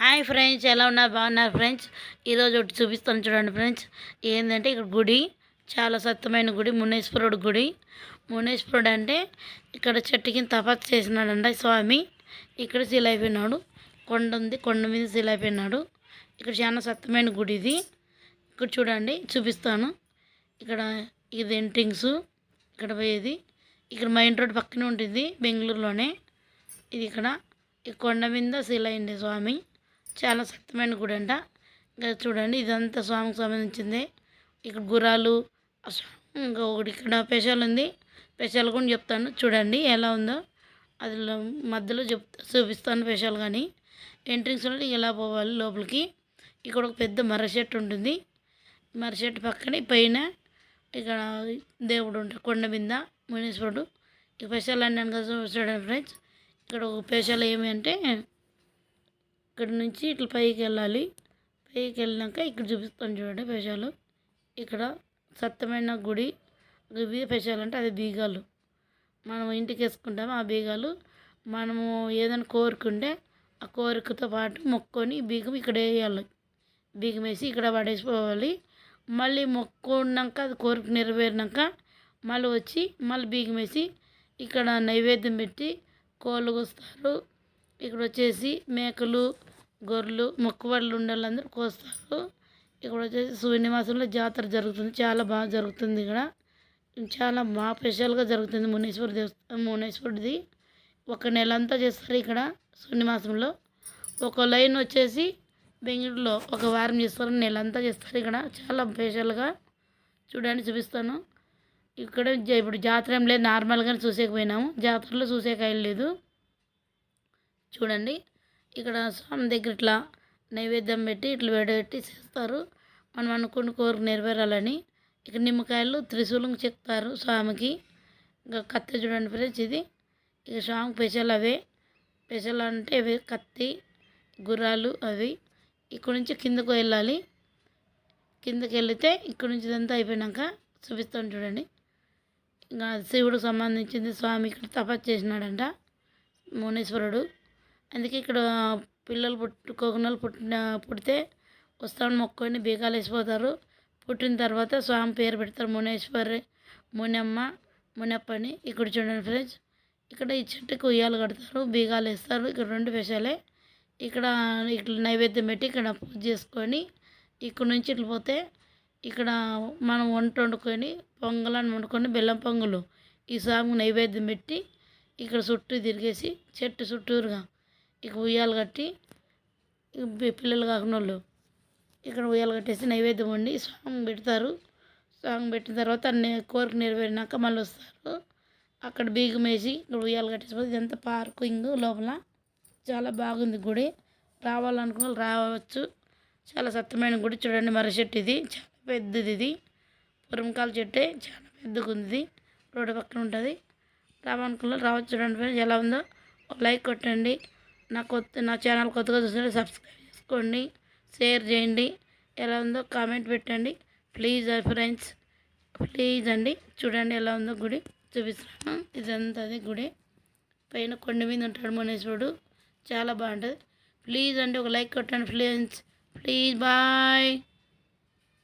Hi friends ఎలా ఉన్నారు? బాగున్నారు ఫ్రెండ్స్? ఈరోజు ఒకటి చూపిస్తాను చూడండి ఫ్రెండ్స్. ఏంటంటే ఇక్కడ గుడి చాలా సత్యమైన గుడి మునేశ్వరుడు గుడి. మునేశ్వరుడు అంటే ఇక్కడ చెట్టు కింద తపస్సు చేసినాడంట స్వామి. ఇక్కడ శిలైపోయినాడు కొండ ఉంది కొండ మీద శిలైపోయినాడు ఇక్కడ చాలా సత్యమైన గుడి ఇది. ఇక్కడ చూడండి చూపిస్తాను. ఇక్కడ ఇది ఎంట్రింగ్స్ ఇక్కడ పోయేది. ఇక్కడ మైన్ రోడ్ పక్కనే ఉంటుంది బెంగళూరులోనే. ఇది ఇక్కడ. ఈ కొండ మీద శిల అయింది స్వామి. చాలా శక్తమైన గుడి అంట. ఇంకా చూడండి ఇదంతా స్వామికి సంబంధించింది. ఇక్కడ గుర్రాలు ఇంకా ఒకటి ఇక్కడ స్పెషల్ ఉంది. స్పెషల్ కూడా చెప్తాను. చూడండి ఎలా ఉందో. అది మధ్యలో చెప్తా చూపిస్తాను స్పెషల్ కానీ ఎంట్రింగ్స్లో ఎలా పోవాలి లోపలికి. ఇక్కడ ఒక పెద్ద మర్రి చెట్టు ఉంటుంది. మర్ర చెట్టు పక్కనే పైన ఇక్కడ దేవుడు ఉంటాడు కొండ మీద మునీశ్వరుడు. ఈ స్పెషల్ అన్నాను కదా చూడండి ఫ్రెండ్స్. ఇక్కడ ఒక స్పెషల్ ఏమి అంటే ఇక్కడ నుంచి ఇట్లా పైకి వెళ్ళాలి. పైకి వెళ్ళినాక ఇక్కడ చూపిస్తాను చూడండి పెషాలు. ఇక్కడ సత్యమైన గుడి ఇవి అంటే అది బీగాలు. మనం ఇంటికి వేసుకుంటాము ఆ బీగాలు. మనము ఏదైనా కోరుకుంటే ఆ కోరికతో పాటు మొక్కొని బీగం ఇక్కడ వేయాలి. బీగం వేసి ఇక్కడ పడేసిపోవాలి. మళ్ళీ మొక్కున్నాక అది కోరిక నెరవేరినాక మళ్ళీ వచ్చి మళ్ళీ బీగం వేసి ఇక్కడ నైవేద్యం పెట్టి కోళ్ళు కోస్తారు. ఇక్కడ వచ్చేసి మేకలు గొర్రెలు మొక్కుబడులు ఉండేవాళ్ళందరూ కోస్తారు. ఇక్కడ వచ్చేసి శ్రీనివాసంలో జాతర జరుగుతుంది. చాలా బాగా జరుగుతుంది ఇక్కడ. చాలా బాగా స్పెషల్గా జరుగుతుంది మునేశ్వర దేవస్థానం మునేశ్వరుడిది. ఒక నెల అంతా చేస్తారు ఇక్కడ శ్రీనివాసంలో ఒక లైన్ వచ్చేసి బెంగళూరులో ఒక వారం చేస్తారు. నెల అంతా చేస్తారు ఇక్కడ. చాలా స్పెషల్గా చూడండి చూపిస్తాను. ఇక్కడ ఇప్పుడు జాతర ఏం లేదు. నార్మల్గానే చూసేకపోయినాము జాతరలో చూసేక లేదు చూడండి. ఇక్కడ స్వామి దగ్గర ఇట్లా నైవేద్యం పెట్టి ఇట్లా వేడబెట్టి చేస్తారు. మనం అనుకున్న కోరిక నెరవేరాలని. ఇక్కడ నిమ్మకాయలు త్రిశూలం చెక్తారు స్వామికి. ఇంకా కత్తి చూడండి ఫ్రెండ్స్ ఇది. ఇక స్వామి స్పెషల్ అవే. స్పెషల్ అంటే ఇవి కత్తి గుర్రాలు అవి. ఇక్కడ నుంచి కిందకు వెళ్ళాలి. కిందకి వెళితే ఇక్కడ నుంచి ఇదంతా అయిపోయినాక చూపిస్తాను చూడండి. ఇంకా శివుడికి సంబంధించింది స్వామి ఇక్కడ తపస్సు చేసినాడంట. మునీశ్వరుడు. అందుకే ఇక్కడ పిల్లలు పుట్టుకోకుండా పుట్టిన పుడితే వస్తామని మొక్కొని బీకాలు వేసిపోతారు పుట్టిన తర్వాత స్వామి పేరు పెడతారు మునేశ్వరి మునమ్మ మునప్ప అని ఇక్కడ చూడండి ఫ్రెండ్స్ ఇక్కడ ఈ చెట్టుకు ఉయ్యాలు కడతారు బీగాలు వేస్తారు ఇక్కడ రెండు విషయాలే ఇక్కడ ఇట్లా నైవేద్యం పెట్టి ఇక్కడ పూజ చేసుకొని ఇక్కడ నుంచి ఇట్లా పోతే ఇక్కడ మనం వంట వండుకొని పొంగలని వండుకొని బెల్లం పొంగలు ఈ స్వామికి నైవేద్యం పెట్టి ఇక్కడ చుట్టూ తిరిగేసి చెట్టు చుట్టూరుగా ఇక ఉయ్యాలు కట్టి పిల్లలు కాకుండా వాళ్ళు ఇక్కడ ఉయ్యాలు కట్టేసి నైవేద్యం వండి స్వామి పెడతారు. స్వామి పెట్టిన తర్వాత నే కోరిక నెరవేరినాక మళ్ళీ వస్తారు. అక్కడ బీగం వేసి ఇక్కడ ఉయ్యాలు కట్టేసిపోతే ఇదంతా పార్కింగ్ లోపల. చాలా బాగుంది గుడి. రావాలనుకున్న వాళ్ళు రావచ్చు. చాలా సత్యమైన గుడి చూడండి మర్రి చెట్టు ఇది. చాలా పెద్దది ఇది. పురంకాల చెట్టే చాలా పెద్దగా ఉంది. రోడ్డు పక్కన ఉంటుంది. రావాలనుకున్న రావచ్చు చూడండి ఎలా ఉందో ఒక లైక్ కొట్టండి. నా కొత్త నా ఛానల్ కొత్తగా చూస్తుంటే సబ్స్క్రైబ్ చేసుకోండి షేర్ చేయండి ఎలా ఉందో కామెంట్ పెట్టండి. ప్లీజ్ ఫ్రెండ్స్ ప్లీజ్ అండి చూడండి ఎలా ఉందో గుడి చూపిస్తున్నాను. ఇదంతా అదే గుడి. పైన కొండ మీద ఉంటాడు మునేశ్వరుడు. చాలా బాగుంటుంది. ప్లీజ్ అండి ఒక లైక్ కొట్టండి ఫ్రెండ్స్. Please bye.